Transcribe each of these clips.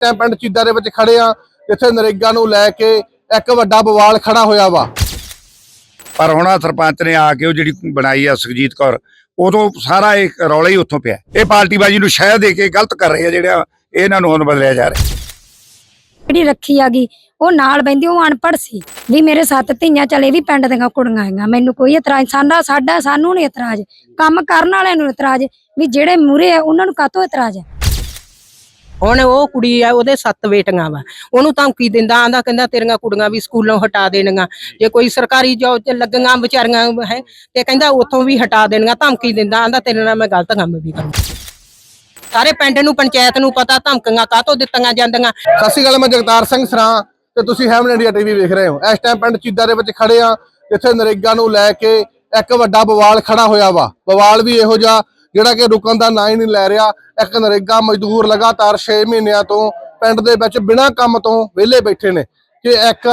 Time ਪਿੰਡ ਚੀਦਾ ਦੇ ਵਿੱਚ ਖੜੇ ਆ ਜਿੱਥੇ ਨਰੇਗਾ ਨੂੰ ਲੈ ਕੇ ਇੱਕ ਵੱਡਾ ਬਵਾਲ ਖੜਾ ਹੋਇਆ ਵਾ। ਪਰ ਹੁਣ ਆਹ ਸਰਪੰਚ ਨੇ ਆ ਕੇ ਉਹ ਜਿਹੜੀ ਬਣਾਈ ਆ ਸੁਖਜੀਤ ਕੌਰ ਉਦੋਂ ਸਾਰਾ ਇਹ ਰੌਲਾ ਹੀ ਉੱਥੋਂ ਪਿਆ। ਇਹ ਪਾਰਟੀ ਬਾਜੀ ਨੂੰ ਸ਼ਹਿ ਦੇ ਕੇ ਗਲਤ ਕਰ ਰਹੇ ਆ ਜਿਹੜਾ ਇਹਨਾਂ ਨੂੰ ਹੁਣ ਬਦਲਿਆ ਜਾ ਰਿਹਾ। ਜਿਹੜੀ ਰੱਖੀ ਆਗੀ ਉਹ ਨਾਲ ਬੈੰਦੀ ਉਹ ਅਨਪੜ੍ਹ ਸੀ। ਵੀ ਮੇਰੇ ਸੱਤ ਧੀਆਂ ਚਲੇ ਵੀ ਪਿੰਡ ਦੀਆਂ ਕੁੜੀਆਂ ਆਈਆਂ ਮੈਨੂੰ ਕੋਈ ਇਤਰਾਜ਼ ਸਾਡਾ ਸਾਡਾ ਸਾਨੂੰ ਨਹੀਂ ਇਤਰਾਜ਼। ਕੰਮ ਕਰਨ ਵਾਲਿਆਂ ਨੂੰ ਇਤਰਾਜ਼ ਵੀ ਜਿਹੜੇ ਮੂਰੇ ਆ ਉਹਨਾਂ ਨੂੰ ਕਾਹਤੋਂ ਇਤਰਾਜ਼? ਹੈ ਹੁਣ ਉਹ ਕੁੜੀ ਆ, ਉਹਦੇ ਸੱਤ ਬੇਟੀਆਂ ਵਾ। ਉਹਨੂੰ ਧਮਕੀ ਦਿੰਦਾ ਆਂਦਾ ਕਹਿੰਦਾ ਤੇਰੀਆਂ ਕੁੜੀਆਂ ਵੀ ਸਕੂਲੋਂ ਹਟਾ ਦੇਣੀਆਂ। ਜੇ ਕੋਈ ਸਰਕਾਰੀ ਜੋਬ 'ਚ ਲੱਗੀਆਂ ਵਿਚਾਰੀਆਂ ਹੈ, ਤੇ ਕਹਿੰਦਾ ਉੱਥੋਂ ਵੀ ਹਟਾ ਦੇਣੀਆਂ, ਧਮਕੀ ਦਿੰਦਾ ਆਂਦਾ ਤੇਰੇ ਨਾਲ ਮੈਂ ਗਲਤ ਕੰਮ ਵੀ ਕਰੂੰ। ਸਾਰੇ ਪਿੰਡ ਨੂੰ, ਪੰਚਾਇਤ ਨੂੰ ਪਤਾ, ਧਮਕੀਆਂ ਕਾਹਤੋਂ ਦਿੱਤੀਆਂ ਜਾਂਦੀਆਂ। ਸਤਿ ਸ਼੍ਰੀ ਅਕਾਲ, ਮੈਂ ਜਗਤਾਰ ਸਿੰਘ ਸਰਾਂ ਤੇ ਤੁਸੀਂ ਹੈਮਨ ਇੰਡੀਆ ਟੀਵੀ ਵੇਖ ਰਹੇ ਹੋ। ਇਸ ਟਾਈਮ ਪਿੰਡ ਚੀਦਾ ਦੇ ਵਿੱਚ ਖੜੇ ਆ, ਜਿੱਥੇ ਨਰੇਗਾ ਨੂੰ ਲੈ ਕੇ ਇੱਕ ਵੱਡਾ ਬਵਾਲ ਖੜਾ ਹੋਇਆ ਵਾ। ਬਵਾਲ ਵੀ ਇਹੋ ਜਿਹਾ ਜਿਹੜਾ ਕਿ ਰੁਕਣ ਦਾ ਨਾਂ ਹੀ ਨਹੀਂ ਲੈ ਰਿਹਾ। ਇੱਕ ਨਰੇਗਾ ਮਜ਼ਦੂਰ ਲਗਾਤਾਰ 6 ਮਹੀਨਿਆਂ ਤੋਂ ਪਿੰਡ ਦੇ ਵਿੱਚ ਬਿਨਾਂ ਕੰਮ ਤੋਂ ਵਿਹਲੇ ਬੈਠੇ ਨੇ। ਕਿ ਇੱਕ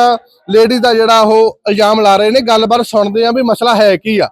ਲੇਡੀ ਦਾ ਜਿਹੜਾ ਉਹ ਇਲਜ਼ਾਮ ਲਾ ਰਹੇ ਨੇ, ਗੱਲਬਾਤ ਸੁਣਦੇ ਆ ਵੀ ਮਸਲਾ ਹੈ ਕੀ ਆ।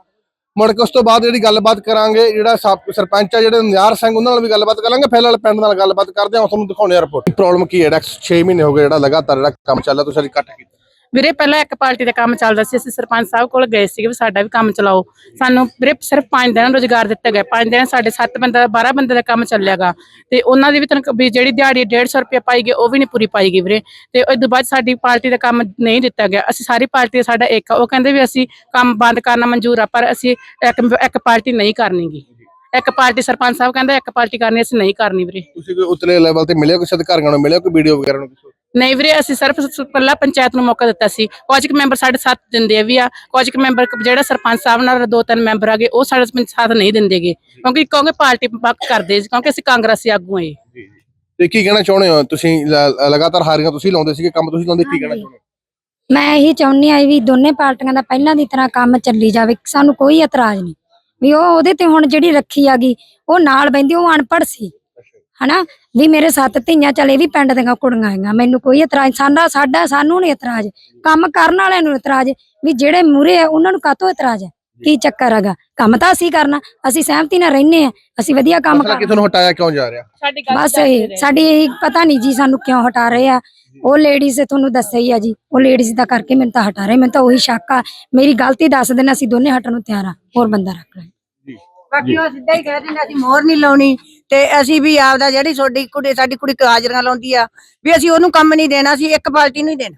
ਮੁੜ ਕੇ ਉਸ ਤੋਂ ਬਾਅਦ ਜਿਹੜੀ ਗੱਲਬਾਤ ਕਰਾਂਗੇ, ਜਿਹੜਾ ਸਰਪੰਚ ਆ ਜਿਹੜੇ ਨਿਆਰ ਸਿੰਘ, ਉਹਨਾਂ ਨਾਲ ਵੀ ਗੱਲਬਾਤ ਕਰਾਂਗੇ। ਫਿਲਹਾਲ ਪਿੰਡ ਨਾਲ ਗੱਲਬਾਤ ਕਰਦੇ ਹਾਂ ਤੁਹਾਨੂੰ ਦਿਖਾਉਣੇ ਆ ਰਿਪੋਰਟ ਪ੍ਰੋਬਲਮ ਕੀ ਹੈ? ਜਿਹੜਾ 6 ਮਹੀਨੇ ਹੋ ਗਏ ਜਿਹੜਾ ਲਗਾਤਾਰ ਜਿਹੜਾ ਕੰਮ ਚੱਲ ਰਿਹਾ, ਤੁਸੀਂ ਸਾਡੀ ਕੱਟ ਕੀਤਾ। ਵੀਰੇ, ਪਹਿਲਾਂ ਇੱਕ ਪਾਰਟੀ ਦਾ ਕੰਮ ਚੱਲਦਾ ਸੀ, ਅਸੀਂ ਸਰਪੰਚ ਸਾਹਿਬ ਕੋਲ ਗਏ ਸੀਗੇ ਵੀ ਸਾਡਾ ਵੀ ਕੰਮ ਚਲਾਓ। ਸਾਨੂੰ ਵੀਰੇ ਸਿਰਫ 5 ਦਿਨ ਰੋਜ਼ਗਾਰ ਦਿੱਤਾ ਗਿਆ 5 ਦਿਨ ਸਾਡੇ 7 ਬੰਦਾ 12 ਬੰਦੇ ਦਾ ਕੰਮ ਚੱਲਿਆਗਾ। ਤੇ ਉਹਨਾਂ ਦੀ ਵੀ ਤਨਕ ਵੀ ਜਿਹੜੀ ਦਿਹਾੜੀ 150 ਰੁਪਏ ਪਾਈ ਗਈ, ਉਹ ਵੀ ਨਹੀਂ ਪੂਰੀ ਪਾਈ ਗਈ ਵੀਰੇ। ਤੇ ਉਸ ਤੋਂ ਬਾਅਦ ਸਾਡੀ ਪਾਰਟੀ ਦਾ ਕੰਮ ਨਹੀਂ ਦਿੱਤਾ ਗਿਆ। ਅਸੀਂ ਸਾਰੀ ਪਾਰਟੀ ਦਾ ਸਾਡਾ ਇੱਕ ਆ। ਉਹ ਕਹਿੰਦੇ ਵੀ ਅਸੀਂ ਕੰਮ ਬੰਦ ਕਰਨਾ ਮਨਜ਼ੂਰ ਆ, ਪਰ ਅਸੀਂ ਇੱਕ ਇੱਕ ਪਾਰਟੀ ਨਹੀਂ ਕਰਨੀਗੀ ਇੱਕ ਪਾਰਟੀ ਸਰਪੰਚ ਸਾਹਿਬ ਕਹਿੰਦਾ, ਇੱਕ ਪਾਰਟੀ ਕਰਨੀ ਅਸੀਂ ਨਹੀਂ ਕਰਨੀ ਵੀਰੇ। ਤੁਸੀਂ ਕੋਈ ਉਤਲੇ ਲੈਵਲ ਤੇ ਮਿਲਿਆ ਕਿਸੇ ਅਧਿਕਾਰੀਆਂ ਨੂੰ ਮਿਲਿਆ ਕੋਈ ਵੀਡੀਓ ਵਗੈਰਾ ਨੂੰ ਕਿਸੇ ਨਹੀਂ ਵੀਰੇ ਅਸੀਂ ਸਿਰਫ ਪਹਿਲਾਂ ਪੰਚਾਇਤ ਨੂੰ ਮੌਕਾ ਦਿੱਤਾ ਸੀ। ਕੁਝ ਕੁ ਮੈਂਬਰ ਸਾਡੇ ਸਾਥ ਦਿੰਦੇ ਵੀ ਆ। ਕੁਝ ਕੁ ਮੈਂਬਰ ਜਿਹੜਾ ਸਰਪੰਚ ਸਾਹਿਬ ਨਾਲ ਦੋ ਤਿੰਨ ਮੈਂਬਰ ਆਗੇ ਉਹ ਸਾਡੇ ਪੰਚ- ਸਾਥ ਨਹੀਂ ਦਿੰਦੇਗੇ। ਕਿਉਂਕਿ ਕਹੋਗੇ ਪਾਰਟੀ ਪੱਕ ਕਰਦੇ ਸੀ ਕਿਉਂਕਿ ਅਸੀਂ ਕਾਂਗਰਸੀ ਆਗੂ ਹਾਂ ਤੇ ਕੀ ਕਹਿਣਾ ਚਾਹੁੰਦੇ ਹੋ? ਤੁਸੀਂ ਲ- ਲਗਾਤਾਰ ਹਾਰੀਆਂ ਤੁਸੀਂ ਲਾਉਂਦੇ ਸੀਗੇ ਕੰਮ ਤੁਸੀਂ ਲਾਉਂਦੇ ਕੀ ਕਹਿਣਾ ਚਾਹੁੰਦੇ ਹੋ? ਮੈਂ ਇਹੀ ਚਾਹੁੰਦੀ ਆ ਵੀ ਦੋਨੇ ਪਾਰਟੀਆਂ ਦਾ ਪਹਿਲਾਂ ਦੀ ਤਰ੍ਹਾਂ ਕੰਮ ਚੱਲੀ ਜਾਵੇ ਸਾਨੂੰ ਕੋਈ ਇਤਰਾਜ਼ ਨਹੀਂ। ਵੀ ਉਹ ਉਹਦੇ ਤੇ ਹੁਣ ਜਿਹੜੀ ਰੱਖੀ ਆਗੀ ਉਹ ਨਾਲ ਬੈੰਦੀ ਉਹ ਅਨਪੜ੍ਹ ਸੀ। ਹਨਾ? ਵੀ ਮੇਰੇ ਸੱਤ ਧੀਆਂ ਚਲੇ ਵੀ ਪਿੰਡ ਦੀਆਂ ਕੁੜੀਆਂ ਆਈਆਂ ਮੈਨੂੰ ਕੋਈ ਇਤਰਾਜ਼ ਸਾਡਾ ਸਾਡਾ ਸਾਨੂੰ ਨਹੀਂ ਇਤਰਾਜ਼। ਕੰਮ ਕਰਨ ਵਾਲਿਆਂ ਨੂੰ ਇਤਰਾਜ਼। ਵੀ ਜਿਹੜੇ ਮੂਰੇ ਆ ਉਹਨਾਂ ਨੂੰ ਕਾਹਤੋਂ ਇਤਰਾਜ਼ ਹੈ ਕੀ ਚੱਕਰ ਹੈਗਾ? ਕੰਮ ਤਾਂ ਅਸੀਂ ਕਰਨਾ। ਅਸੀਂ ਸਹਿਮਤੀ ਨਾਲ ਰਹਿੰਦੇ ਆ। ਅਸੀਂ ਵਧੀਆ ਕੰਮ ਮਸਲਾ ਕਰ ਕਿ ਤੁਹਾਨੂੰ ਹਟਾਇਆ ਕਿਉਂ ਜਾ ਰਿਹਾ? ਸਾਡੀ ਬਸ ਇਹ ਸਾਡੀ ਇਹ ਪਤਾ ਨਹੀਂ ਜੀ ਸਾਨੂੰ ਕਿਉਂ ਹਟਾ ਰਹੇ ਆ। ਉਹ ਲੇਡੀਜ਼ ਤੁਹਾਨੂੰ ਦੱਸਿਆ ਹੀ ਆ ਜੀ। ਉਹ ਲੇਡੀਜ਼ ਦਾ ਕਰਕੇ ਮੈਨੂੰ ਤਾਂ ਹਟਾ ਰਹੇ। ਮੈਨੂੰ ਤਾਂ ਉਹੀ ਸ਼ੱਕ ਆ। ਮੇਰੀ ਗਲਤੀ ਦੱਸ ਦੇਣਾ ਅਸੀਂ ਦੋਨੇ ਹਟਣ ਨੂੰ ਤਿਆਰ ਆ। ਹੋਰ ਬੰਦਾ ਰੱਖ ਲੈ। ਬਾਕੀ ਉਹ ਸਿੱਧਾ ਹੀ ਕਹਿ ਦਿੰਦੇ ਅਸੀਂ ਮੋਹਰ ਨਹੀਂ ਲਾਉਣੀ। ਤੇ ਅਸੀਂ ਵੀ ਆਪਦਾ ਜਿਹੜੀ ਤੁਹਾਡੀ ਕੁੜੀ ਸਾਡੀ ਕੁੜੀ ਹਾਜ਼ਰੀਆਂ ਲਾਉਂਦੀ ਆ ਵੀ ਅਸੀਂ ਉਹਨੂੰ ਕੰਮ ਨਹੀਂ ਦੇਣਾ ਅਸੀਂ ਇੱਕ ਪਾਰਟੀ ਨੂੰ ਹੀ ਦੇਣਾ।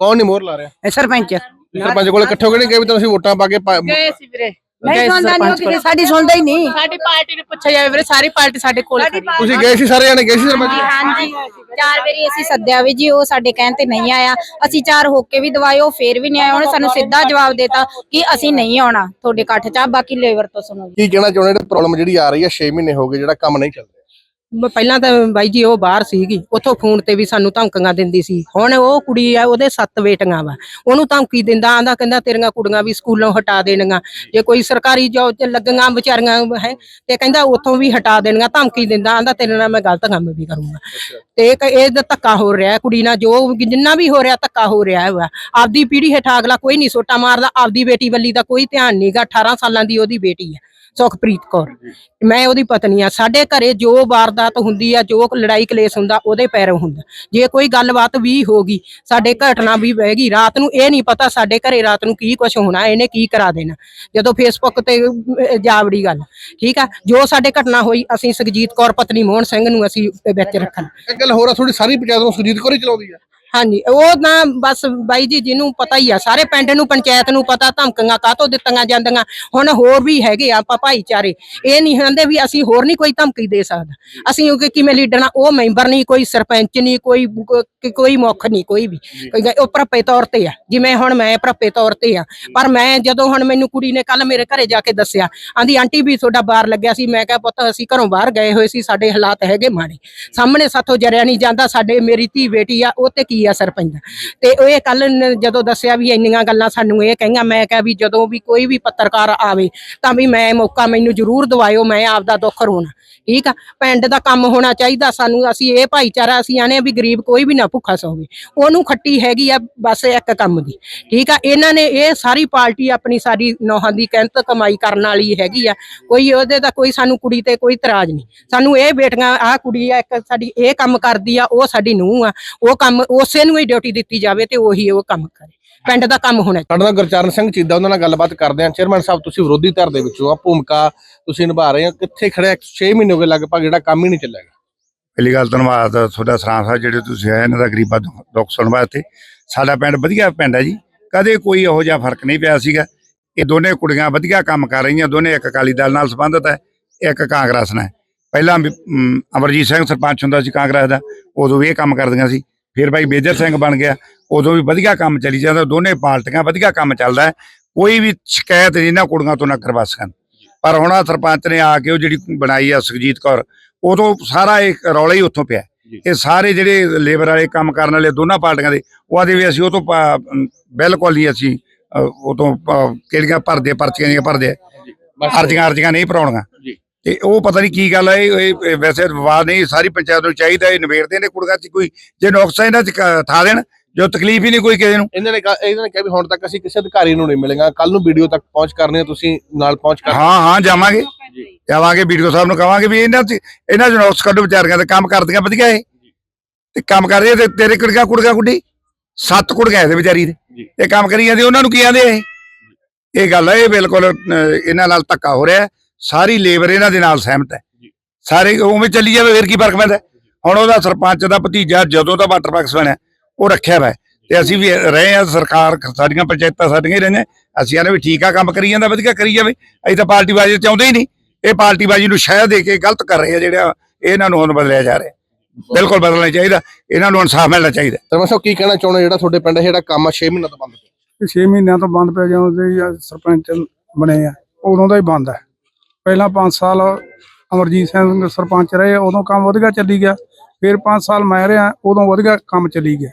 ਕੌਣ ਨਹੀਂ ਮੋਹਰ ਲਾ ਰਿਹਾ? ਇਹ ਸਰਪੰਚ। ਸਰਪੰਚ ਕੋਲ ਇਕੱਠੇ ਹੋ ਕੇ ਨਹੀਂ ਗਏ ਵੀ ਤੁਸੀਂ ਵੋਟਾਂ ਪਾ ਕੇ ਪਾ- ਗਏ ਸੀ ਵੀਰੇ। ਨਹੀਂ ਸੁਣਦਾ ਨਹੀਂ ਉਹ। ਕਿਤੇ ਸਾਡੀ ਸੁਣਦਾ ਹੀ ਨਹੀਂ। ਸਾਡੀ ਪਾਰਟੀ ਨੂੰ ਪੁੱਛਿਆ ਜਾਵੇ ਵੀਰੇ ਸਾਰੀ ਪਾਰਟੀ ਸਾਡੇ ਕੋਲ ਖੜੀ ਹੈ। ਤੁਸੀਂ ਗਏ ਸੀ ਸਾਰੇ ਜਾਣੇ ਗਏ ਸੀ ਸਰਪੰਚ ਹਾਂਜੀ ਚਾਰ ਵਾਰੀ ਅਸੀਂ ਸੱਦਿਆ ਵੀ ਜੀ ਉਹ ਸਾਡੇ ਕਹਿਣ ਤੇ ਨਹੀਂ ਆਇਆ। ਅਸੀਂ ਚਾਰ ਹੋ ਕੇ ਵੀ ਦਵਾਏ ਉਹ ਫੇਰ ਵੀ ਨਹੀਂ ਆਇਆ ਉਹਨੇ ਸਾਨੂੰ ਸਿੱਧਾ ਜਵਾਬ ਦੇਤਾ ਕਿ ਅਸੀਂ ਨਹੀਂ ਆਉਣਾ ਤੁਹਾਡੇ ਇਕੱਠ 'ਚ ਆ, ਬਾਕੀ ਲੇਬਰ ਤੋਂ ਸੁਣੋ ਜੀ। ਕੀ ਕਹਿਣਾ ਚਾਹੁੰਦੇ ਜਿਹੜੇ ਪ੍ਰੋਬਲਮ ਜਿਹੜੀ ਆ ਰਹੀ ਹੈ 6 ਮਹੀਨੇ ਹੋ ਗਏ ਜਿਹੜਾ ਕੰਮ ਨਹੀਂ ਚੱਲ ਰਿਹਾ। ਮ- ਪਹਿਲਾਂ ਤਾਂ ਬਾਈ ਜੀ ਉਹ ਬਾਹਰ ਸੀਗੀ ਉੱਥੋਂ ਫੋਨ ਤੇ ਵੀ ਸਾਨੂੰ ਧਮਕੀਆਂ ਦਿੰਦੀ ਸੀ। ਹੁਣ ਉਹ ਕੁੜੀ ਆ ਉਹਦੇ ਸੱਤ ਬੇਟੀਆਂ ਵਾ। ਉਹਨੂੰ ਧਮਕੀ ਦਿੰਦਾ ਆਂਦਾ ਕਹਿੰਦਾ ਤੇਰੀਆਂ ਕੁੜੀਆਂ ਵੀ ਸਕੂਲੋਂ ਹਟਾ ਦੇਣੀਆਂ। ਜੇ ਕੋਈ ਸਰਕਾਰੀ ਜੋਬ 'ਚ ਲੱਗੀਆਂ ਵਿਚਾਰੀਆਂ ਹੈ ਤੇ ਕਹਿੰਦਾ ਉੱਥੋਂ ਵੀ ਹਟਾ ਦੇਣੀਆਂ ਧਮਕੀ ਦਿੰਦਾ ਆਂਦਾ ਤੇਰੇ ਨਾਲ ਮੈਂ ਗਲਤ ਕੰਮ ਵੀ ਕਰੂੰਗਾ। ਤੇ ਇਹ ਕ- ਇਹ ਤਾਂ ਧੱਕਾ ਹੋ ਰਿਹਾ ਹੈ ਕੁੜੀ ਨਾਲ ਜੋ ਵੀ ਜਿੰਨਾ ਵੀ ਹੋ ਰਿਹਾ ਧੱਕਾ ਹੋ ਰਿਹਾ ਵਾ। ਆਪਦੀ ਪੀੜ੍ਹੀ ਹੇਠ ਅਗਲਾ ਕੋਈ ਨਹੀਂ ਸੋਟਾ ਮਾਰਦਾ ਆਪਦੀ ਬੇਟੀ ਵੱਲੀ ਦਾ ਕੋਈ ਧਿਆਨ ਨਹੀਂਗਾ 18 ਸਾਲਾਂ ਦੀ ਉਹਦੀ ਬੇਟੀ ਹੈ ਸੁਖਪ੍ਰੀਤ ਕੌਰ। ਮੈਂ ਉਹਦੀ ਪਤਨੀ ਆ। ਸਾਡੇ ਘਰੇ ਜੋ ਵਾਰਦਾਤ ਹੁੰਦੀ ਆ, ਜੋ ਲੜਾਈ ਕਲੇਸ਼ ਹੁੰਦਾ, ਉਹਦੇ ਪੈਰੋਂ ਹੁੰਦਾ। ਜੇ ਕੋਈ ਗੱਲਬਾਤ ਵੀ ਹੋ ਸਾਡੇ ਘਟਨਾ ਵੀ ਬਹਿ ਰਾਤ ਨੂੰ ਇਹ ਨਹੀਂ ਪਤਾ ਸਾਡੇ ਘਰੇ ਰਾਤ ਨੂੰ ਕੀ ਕੁਝ ਹੋਣਾ, ਇਹਨੇ ਕੀ ਕਰਾ ਦੇਣਾ। ਜਦੋਂ ਫੇਸਬੁੱਕ ਤੇ ਜਾਵੜੀ ਗੱਲ, ਠੀਕ ਆ? ਜੋ ਸਾਡੇ ਘਟਨਾ ਹੋਈ, ਅਸੀਂ ਸੁਖਜੀਤ ਕੌਰ, ਪਤਨੀ ਮੋਹਨ ਸਿੰਘ ਨੂੰ ਅਸੀਂ ਵਿੱਚ ਰੱਖਣ। ਗੱਲ ਹੋਰ ਆ ਥੋੜੀ ਸਾਰੀ ਪੰਚਾਇਤ ਨੂੰ ਸੁਰਜੀਤ ਕੌਰ ਹੀ ਚਲਾਉਂਦੀ ਆ। ਹਾਂਜੀ ਉਹ ਨਾ ਬਸ ਬਾਈ ਜੀ ਜਿਹਨੂੰ ਪਤਾ ਹੀ ਆ ਸਾਰੇ ਪਿੰਡ ਨੂੰ ਪੰਚਾਇਤ ਨੂੰ ਪਤਾ ਧਮਕੀਆਂ ਕਾਹਤੋਂ ਦਿੱਤੀਆਂ ਜਾਂਦੀਆਂ ਹੁਣ ਹੋਰ ਵੀ ਹੈਗੇ ਆ ਆਪਾਂ ਭਾਈਚਾਰੇ। ਇਹ ਨਹੀਂ ਹੁੰਦੇ ਵੀ ਅਸੀਂ ਹੋਰ ਨਹੀਂ ਕੋਈ ਧਮਕੀ ਦੇ ਸਕਦਾ। ਅਸੀਂ ਕਿ ਕਿਵੇਂ ਲੀਡਰ ਉਹ ਮੈਂਬਰ ਨਹੀਂ ਕੋਈ ਸਰਪੰਚ ਨਹੀਂ ਕੋਈ ਕੋਈ ਮੁੱਖ ਨਹੀਂ ਕੋਈ ਵੀ। ਉਹ ਪ੍ਰਪੇ ਤੌਰ ਤੇ ਆ। ਜਿਵੇਂ ਹੁਣ ਮੈਂ ਪ੍ਰਪੇ ਤੌਰ ਤੇ ਆ। ਪਰ ਮੈਂ ਜਦੋਂ ਹੁਣ ਮੈਨੂੰ ਕੁੜੀ ਨੇ ਕੱਲ ਮੇਰੇ ਘਰੇ ਜਾ ਕੇ ਦੱਸਿਆ ਆਂਦੀ ਆਂਟੀ ਵੀ ਤੁਹਾਡਾ ਬਾਹਰ ਲੱਗਿਆ ਸੀ। ਮੈਂ ਕਿਹਾ ਪੁੱਤ ਅਸੀਂ ਘਰੋਂ ਬਾਹਰ ਗਏ ਹੋਏ ਸੀ ਸਾਡੇ ਹਾਲਾਤ ਹੈਗੇ ਮਾੜੇ। ਸਾਹਮਣੇ ਸਾਥੋਂ ਜਰਿਆ ਨਹੀਂ ਜਾਂਦਾ ਸਾਡੇ ਮੇਰੀ ਧੀ ਬੇਟੀ ਆ ਉਹ ਤੇ ਕੀ ਕੀ ਅਸਰ ਪੈਂਦਾ ਤੇ ਉਹ ਇਹ ਕੱਲ ਜਦੋਂ ਦੱਸਿਆ ਵੀ ਇੰਨੀਆਂ ਗੱਲਾਂ ਸਾਨੂੰ ਇਹ ਕਹੀਆਂ, ਮੈਂ ਕਿਹਾ ਵੀ ਜਦੋਂ ਵੀ ਕੋਈ ਵੀ ਪੱਤਰਕਾਰ ਆਵੇ, ਤਾਂ ਵੀ ਮੈਂ ਮੌਕਾ ਮੈਨੂੰ ਜ਼ਰੂਰ ਦਵਾਇਓ, ਮੈਂ ਆਪਦਾ ਦੁੱਖ ਰੋਣਾ। ਠੀਕ ਆ? ਪਿੰਡ ਦਾ ਕੰਮ ਹੋਣਾ ਚਾਹੀਦਾ ਸਾਨੂੰ, ਅਸੀਂ ਇਹ ਭਾਈਚਾਰਾ, ਅਸੀਂ ਆਨੇ ਵੀ ਗਰੀਬ ਕੋਈ ਵੀ ਨਾ ਭੁੱਖਾ ਸੋਵੇ। ਉਹਨੂੰ ਖੱਟੀ ਹੈਗੀ ਆ ਬਸ ਇੱਕ ਕੰਮ ਦੀ। ਠੀਕ ਆ? ਇਹਨਾਂ ਨੇ ਇਹ ਸਾਰੀ ਪਾਰਟੀ ਆਪਣੀ ਸਾਡੀ ਨੌਹਾਂ ਦੀ ਕਹਿਤ ਕਮਾਈ ਕਰਨ ਵਾਲੀ ਹੈਗੀ ਆ। ਕੋਈ ਉਹਦੇ ਦਾ ਕੋਈ ਸਾਨੂੰ ਕੁੜੀ ਤੇ ਕੋਈ ਇਤਰਾਜ਼ ਨਹੀਂ। ਸਾਨੂੰ ਇਹ ਬੇਟੀਆਂ, ਆਹ ਕੁੜੀ ਆ, ਇੱਕ ਸਾਡੀ ਇਹ ਕੰਮ ਕਰਦੀ ਆ, ਉਹ ਸਾਡੀ ਨੂੰਹ ਆ। ਉਹ ਕੰਮ ਉਸੇ ਨੂੰ ਹੀ ਡਿਊਟੀ ਦਿੱਤੀ ਜਾਵੇ ਤੇ ਉਹੀ ਉਹ ਕੰਮ ਕਰੇ। ਪਿੰਡ ਦਾ ਕੰਮ ਹੋਣਾ ਸਾਡੇ ਨਾਲ ਗੁਰਚਰਨ ਸਿੰਘ ਚੀਦਾ ਉਹਨਾਂ ਨਾਲ ਗੱਲਬਾਤ ਕਰਦੇ ਹਾਂ। ਚੇਅਰਮੈਨ ਸਾਹਿਬ ਤੁਸੀਂ ਵਿਰੋਧੀ ਧਿਰ ਦੇ ਵਿੱਚੋਂ ਆ ਭੂਮਿਕਾ ਤੁਸੀਂ ਨਿਭਾ ਰਹੇ ਹੋ। ਕਿੱਥੇ ਖੜਿਆ 6 ਮਹੀਨੇ ਹੋ ਗਏ ਲਗਭਗ ਜਿਹੜਾ ਕੰਮ ਹੀ ਨਹੀਂ ਚੱਲਿਆ ਪਹਿਲੀ ਗੱਲ ਧੰਨਵਾਦ ਤੁਹਾਡਾ ਸਰਾਂ ਸਾਹਿਬ ਜਿਹੜੇ ਤੁਸੀਂ ਆਏ ਇਹਨਾਂ ਦਾ ਗਰੀਬਾਂ ਦੁੱਖ ਸੁਣਨ ਵਾਸਤੇ। ਸਾਡਾ ਪਿੰਡ ਵਧੀਆ ਪਿੰਡ ਹੈ ਜੀ। ਕਦੇ ਕੋਈ ਇਹੋ ਜਿਹਾ ਫ਼ਰਕ ਨਹੀਂ ਪਿਆ ਸੀਗਾ। ਇਹ ਦੋਨੇ ਕੁੜੀਆਂ ਵਧੀਆ ਕੰਮ ਕਰ ਰਹੀਆਂ ਦੋਨੇ ਇੱਕ ਅਕਾਲੀ ਦਲ ਨਾਲ ਸੰਬੰਧਿਤ ਹੈ ਇੱਕ ਕਾਂਗਰਸ ਨਾਲ। ਪਹਿਲਾਂ ਅਮਰਜੀਤ ਸਿੰਘ ਸਰਪੰਚ ਹੁੰਦਾ ਸੀ ਕਾਂਗਰਸ ਦਾ ਉਦੋਂ ਵੀ ਇਹ ਕੰਮ ਕਰਦੀਆਂ ਸੀ। ਫਿਰ ਭਾਈ ਮੇਜਰ ਸਿੰਘ ਬਣ ਗਿਆ। ਉਦੋਂ ਵੀ ਵਧੀਆ ਕੰਮ ਚੱਲੀ ਜਾਂਦਾ ਦੋਨੇ ਪਾਰਟੀਆਂ ਵਧੀਆ ਕੰਮ ਚੱਲਦਾ ਹੈ। ਕੋਈ ਵੀ ਸ਼ਿਕਾਇਤ ਨਹੀਂ ਇਹਨਾਂ ਕੁੜੀਆਂ ਤੋਂ ਨਾ ਕਰਵਾ ਸਕਣ। ਪਰ ਹੁਣ ਆਹ ਸਰਪੰਚ ਨੇ ਆ ਕੇ ਉਹ ਜਿਹੜੀ ਬਣਾਈ ਆ ਸੁਖਜੀਤ ਕੌਰ ਉਦੋਂ ਸਾਰਾ ਇਹ ਰੌਲਾ ਹੀ ਉੱਥੋਂ ਪਿਆ। ਇਹ ਸਾਰੇ ਜਿਹੜੇ ਲੇਬਰ ਵਾਲੇ ਕੰਮ ਕਰਨ ਵਾਲੇ ਦੋਨਾਂ ਪਾਰਟੀਆਂ ਦੇ ਉਹ ਆਦੇ ਵੀ ਅਸੀਂ ਉਹ ਤੋਂ ਬਿਲਕੁਲ ਨਹੀਂ ਅਸੀਂ ਉਹ ਤੋਂ ਕਿਹੜੀਆਂ ਭਰਦੇ ਪਰਚੀਆਂ ਦੀਆਂ ਭਰਦੇ। ਅਰਜ਼ੀਆਂ ਅਰਜ਼ੀਆਂ ਨਹੀਂ ਭਰਾਉਣੀਆਂ। ਤੇ ਉਹ ਪਤਾ ਨਹੀਂ ਕੀ ਗੱਲ ਹੈ ਇਹ- ਵੈਸੇ ਵਿਵਾਦ ਨਹੀਂ ਸਾਰੀ ਪੰਚਾਇਤ ਨੂੰ ਚਾਹੀਦਾ ਇਹ ਨਿਬੇੜਦੇ ਨੇ ਕੁੜੀਆਂ ਚ ਕੋਈ ਜੇ ਨੁਕਸਾ ਇਹਨਾਂ ਚ ਠਾ ਦੇਣ ਜੋ ਤਕਲੀਫ ਹੀ ਨਹੀਂ ਕੋਈ ਕਿਸੇ ਨੂੰ। ਇਹਨਾਂ ਨੇ ਇਹਨਾਂ ਨੇ ਕਿਹਾ ਵੀ ਹੁਣ ਤੱਕ ਅਸੀਂ ਕਿਸੇ ਅਧਿਕਾਰੀ ਨੂੰ ਨਹੀਂ ਮਿਲੇਗਾ ਕੱਲ ਨੂੰ ਵੀਡੀਓ ਤੱਕ ਪਹੁੰਚ ਕਰਨੀ ਤੁਸੀਂ ਨਾਲ ਪਹੁੰਚ ਕਰ ਹਾਂ ਹਾਂ ਜਾਵਾਂਗੇ। ਜਾਵਾਂਗੇ ਵੀਡੀਓ ਸਾਹਿਬ ਨੂੰ ਕਵਾਂਗੇ ਵੀ ਇਹਨਾਂ ਚ ਇਹਨਾਂ ਚ ਨੁਕਸ ਕੱਢੋ ਵਿਚਾਰੀਆਂ ਤੇ ਕੰਮ ਕਰਦੀਆਂ ਵਧੀਆ ਇਹ। ਤੇ ਕੰਮ ਕਰ ਰਹੀ ਤੇ ਤੇਰੇ ਕੁੜੀਆਂ ਕੁੜੀਆਂ ਕੁੜੀ ਸੱਤ ਕੁੜੀਆਂ ਇਹਦੇ ਵਿਚਾਰੀ ਦੇ। ਤੇ ਕੰਮ ਕਰੀ ਜਾਂਦੇ ਉਹਨਾਂ ਨੂੰ ਕੀ ਆਂਦੇ ਇਹ? ਇਹ ਗੱਲ ਹੈ ਇਹ ਬਿਲਕੁਲ ਇਹਨਾਂ ਨਾਲ ਧੱਕਾ ਹੋ ਰਿਹਾ। ਹੈ। ਸਾਰੀ ਲੇਬਰ ਇਹਨਾਂ ਦੇ ਨਾਲ ਸਹਿਮਤ ਹੈ। ਸਾਰੇ ਉਵੇਂ ਚੱਲੀ ਜਾਵੇ ਫਿਰ ਕੀ ਫ਼ਰਕ ਪੈਂਦਾ? ਹੁਣ ਉਹਦਾ ਸਰਪੰਚ ਦਾ ਭਤੀਜਾ ਜਦੋਂ ਦਾ ਵਾਟਰ ਬਾਕਸ ਬਣਿਆ ਉਹ ਰੱਖਿਆ ਵਾ। ਤੇ ਅਸੀਂ ਵੀ ਰਹੇ ਆ ਸਰਕਾਰ ਸਾਡੀਆਂ ਪੰਚਾਇਤਾਂ ਸਾਡੀਆਂ ਹੀ ਰਹੀਆਂ। ਅਸੀਂ ਆਨੇ ਵੀ ਠੀਕ ਆ ਕੰਮ ਕਰੀ ਜਾਂਦਾ ਵਧੀਆ ਕਰੀ ਜਾਵੇ। ਅਸੀਂ ਤਾਂ ਪਾਰਟੀ ਬਾਜੀ ਚਾਹੁੰਦੇ ਹੀ ਨਹੀਂ। ਇਹ ਪਾਰਟੀ ਬਾਜੀ ਨੂੰ ਸ਼ਹਿ ਦੇ ਕੇ ਗਲਤ ਕਰ ਰਹੇ ਆ ਜਿਹੜਾ ਇਹਨਾਂ ਨੂੰ ਹੁਣ ਬਦਲਿਆ ਜਾ ਰਿਹਾ। ਬਿਲਕੁਲ ਬਦਲਣਾ ਚਾਹੀਦਾ। ਇਹਨਾਂ ਨੂੰ ਇਨਸਾਫ ਮਿਲਣਾ ਚਾਹੀਦਾ। ਚੇਅਰਮੈਨ ਸਾਹਿਬ ਕੀ ਕਹਿਣਾ ਚਾਹੁੰਦੇ ਜਿਹੜਾ ਤੁਹਾਡੇ ਪਿੰਡ ਜਿਹੜਾ ਕੰਮ ਆ 6 ਮਹੀਨਿਆਂ ਤੋਂ ਬੰਦ ਪਿਆ। 6 ਮਹੀਨਿਆਂ ਤੋਂ ਬੰਦ ਪਿਆ ਹੀ ਸਰਪੰਚ ਬਣੇ ਆ ਉਦੋਂ ਦਾ ਹੀ ਬੰਦ ਹੈ। ਪਹਿਲਾਂ 5 ਸਾਲ ਅਮਰਜੀਤ ਸਿੰਘ ਸਰਪੰਚ ਰਹੇ, ਉਦੋਂ ਕੰਮ ਵਧੀਆ ਚੱਲੀ ਗਿਆ। ਫਿਰ 5 ਸਾਲ ਮੈਂ ਰਿਹਾ, ਉਦੋਂ ਵਧੀਆ ਕੰਮ ਚੱਲੀ ਗਿਆ।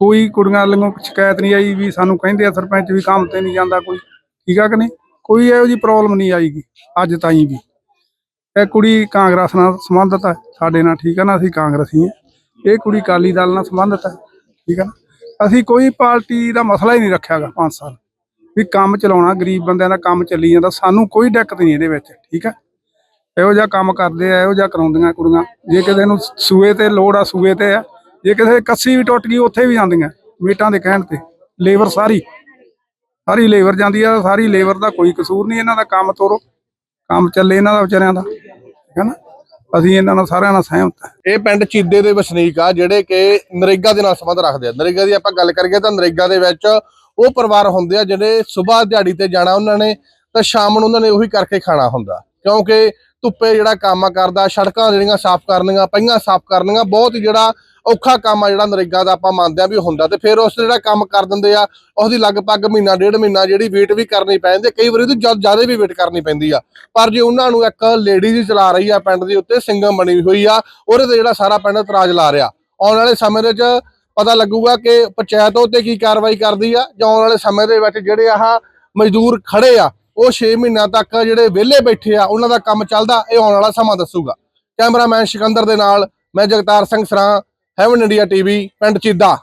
ਕੋਈ ਕੁੜੀਆਂ ਵੱਲੋਂ ਸ਼ਿਕਾਇਤ ਨਹੀਂ ਆਈ ਵੀ ਸਾਨੂੰ ਕਹਿੰਦੇ ਆ ਸਰਪੰਚ ਵੀ ਕੰਮ ਤੇ ਨਹੀਂ ਜਾਂਦਾ ਕੋਈ। ਠੀਕ ਆ ਕਿ ਨਹੀਂ? ਕੋਈ ਇਹੋ ਜੀ ਪ੍ਰੋਬਲਮ ਨਹੀਂ ਆਈਗੀ, ਅੱਜ ਤਾਈਂ ਵੀ। ਇਹ ਕੁੜੀ ਕਾਂਗਰਸ ਨਾਲ ਸੰਬੰਧਿਤ ਹੈ ਸਾਡੇ ਨਾਲ ਠੀਕ ਹੈ ਨਾ, ਅਸੀਂ ਕਾਂਗਰਸੀ ਹਾਂ ਇਹ ਕੁੜੀ ਕਾਲੀ ਦਲ ਨਾਲ ਸੰਬੰਧਿਤ ਹੈ ਠੀਕ ਹੈ ਨਾ। ਅਸੀਂ ਕੋਈ ਪਾਰਟੀ ਦਾ ਮਸਲਾ ਹੀ ਨਹੀਂ ਰੱਖਿਆਗਾ 5 ਸਾਲ। ਵੀ ਕੰਮ ਚਲਾਉਣਾ, ਗਰੀਬ ਬੰਦਿਆਂ ਦਾ ਕੰਮ ਚੱਲੀ ਜਾਂਦਾ, ਸਾਨੂੰ ਕੋਈ ਦਿੱਕਤ ਨਹੀਂ ਇਹਦੇ ਵਿੱਚ, ਠੀਕ ਹੈ ਇਹੋ ਜਿਹਾ ਕੰਮ ਕਰਦੇ ਆ, ਇਹੋ ਜਿਹਾ ਕਰਾਉਂਦੀਆਂ ਕੁੜੀਆਂ, ਜੇ ਕਿਸੇ ਨੂੰ ਸੂਏ ਤੇ ਲੋੜ ਆ, ਸੂਏ ਤੇ ਆ, ਜੇ ਕਿਸੇ ਕੱਸੀ ਵੀ ਟੁੱਟ ਗਈ, ਉੱਥੇ ਵੀ ਜਾਂਦੀਆਂ, ਮੀਟਾਂ ਦੇ ਕਹਿਣ ਤੇ, ਲੇਬਰ ਸਾਰੀ ਸਾਰੀ ਲੇਬਰ ਜਾਂਦੀ ਆ, ਸਾਰੀ ਲੇਬਰ ਦਾ ਕੋਈ ਕਸੂਰ ਨਹੀਂ, ਇਹਨਾਂ ਦਾ ਕੰਮ ਤੋਰੋ, ਕੰਮ ਚੱਲੇ ਇਹਨਾਂ ਦਾ ਵਿਚਾਰਿਆਂ ਦਾ, ਠੀਕ ਹੈ ਨਾ? ਅਸੀਂ ਇਹਨਾਂ ਨਾਲ ਸਾਰਿਆਂ ਨਾਲ ਸਹਿਮਤ ਹਾਂ ਇਹ ਪਿੰਡ ਚੀਦੇ ਦੇ ਵਸਨੀਕ ਆ, ਜਿਹੜੇ ਕਿ ਨਰੇਗਾ ਦੇ ਨਾਲ ਸੰਬੰਧ ਰੱਖਦੇ ਆ। ਨਰੇਗਾ ਦੀ ਆਪਾਂ ਗੱਲ ਕਰੀਏ ਤਾਂ ਨਰੇਗਾ ਦੇ ਵਿੱਚ ਉਹ ਪਰਿਵਾਰ ਹੁੰਦੇ ਆ ਜਿਹੜੇ ਸਵੇਰ ਦਿਹਾੜੀ ਤੇ ਜਾਣਾ ਉਹਨਾਂ ਨੇ ਤਾਂ ਸ਼ਾਮ ਨੂੰ ਉਹਨਾਂ ਨੇ ਉਹੀ ਕਰਕੇ ਖਾਣਾ ਹੁੰਦਾ। ਕਿਉਂਕਿ ਧੁੱਪੇ ਜਿਹੜਾ ਕੰਮ ਕਰਦਾ, ਸੜਕਾਂ ਜਿਹੜੀਆਂ ਸਾਫ਼ ਕਰਨੀਆਂ ਪਈਆਂ ਸਾਫ਼ ਕਰਨੀਆਂ, ਬਹੁਤ ਜਿਹੜਾ ਔਖਾ ਕੰਮ ਆ ਜਿਹੜਾ ਨਰੇਗਾ ਦਾ ਆਪਾਂ ਮੰਨਦੇ ਆ ਵੀ ਹੁੰਦਾ ਤੇ ਫਿਰ ਉਸ ਜਿਹੜਾ ਕੰਮ ਕਰ ਦਿੰਦੇ ਆ, ਉਹਦੀ ਲਗਭਗ ਮਹੀਨਾ, ਡੇਢ ਮਹੀਨਾ ਜਿਹੜੀ ਵੇਟ ਵੀ ਕਰਨੀ ਪੈਂਦੀ ਕਈ ਵਾਰੀ ਤਾਂ ਜ਼ਿਆਦਾ ਵੀ ਵੇਟ ਕਰਨੀ ਪੈਂਦੀ ਆ। ਪਰ ਜੇ ਉਹਨਾਂ ਨੂੰ ਇੱਕ ਲੇਡੀਜ਼ ਚਲਾ ਰਹੀ ਆ ਪਿੰਡ ਦੇ ਉੱਤੇ, ਸਿੰਗਮ ਬਣੀ ਹੋਈ ਆ, ਉਹਦੇ ਤੇ ਜਿਹੜਾ ਸਾਰਾ ਪਿੰਡ ਇਤਰਾਜ਼ ਲਾ ਰਿਹਾ। ਆਉਣ ਵਾਲੇ ਸਮੇਂ ਦੇ ਵਿੱਚ ਪਤਾ ਲੱਗੂਗਾ ਕਿ ਪੰਚਾਇਤ ਉੱਤੇ ਕੀ ਕਾਰਵਾਈ ਕਰਦੀ ਆ, ਜਾਂ ਆਉਣ ਵਾਲੇ ਸਮੇਂ ਦੇ ਵਿੱਚ ਜਿਹੜੇ ਆਹ ਮਜ਼ਦੂਰ ਖੜੇ ਆ, ਉਹ 6 ਮਹੀਨਿਆਂ ਤੱਕ ਜਿਹੜੇ ਵਿਹਲੇ ਬੈਠੇ ਆ, ਉਹਨਾਂ ਦਾ ਕੰਮ ਚੱਲਦਾ, ਇਹ ਆਉਣ ਵਾਲਾ ਸਮਾਂ ਦੱਸੂਗਾ। ਕੈਮਰਾਮੈਨ ਸਿਕੰਦਰ ਦੇ ਨਾਲ, ਮੈਂ ਜਗਤਾਰ ਸਿੰਘ ਸਰਾਂ ਹੈਵਨ ਇੰਡੀਆ ਟੀਵੀ ਪਿੰਡ ਚੀਦਾ।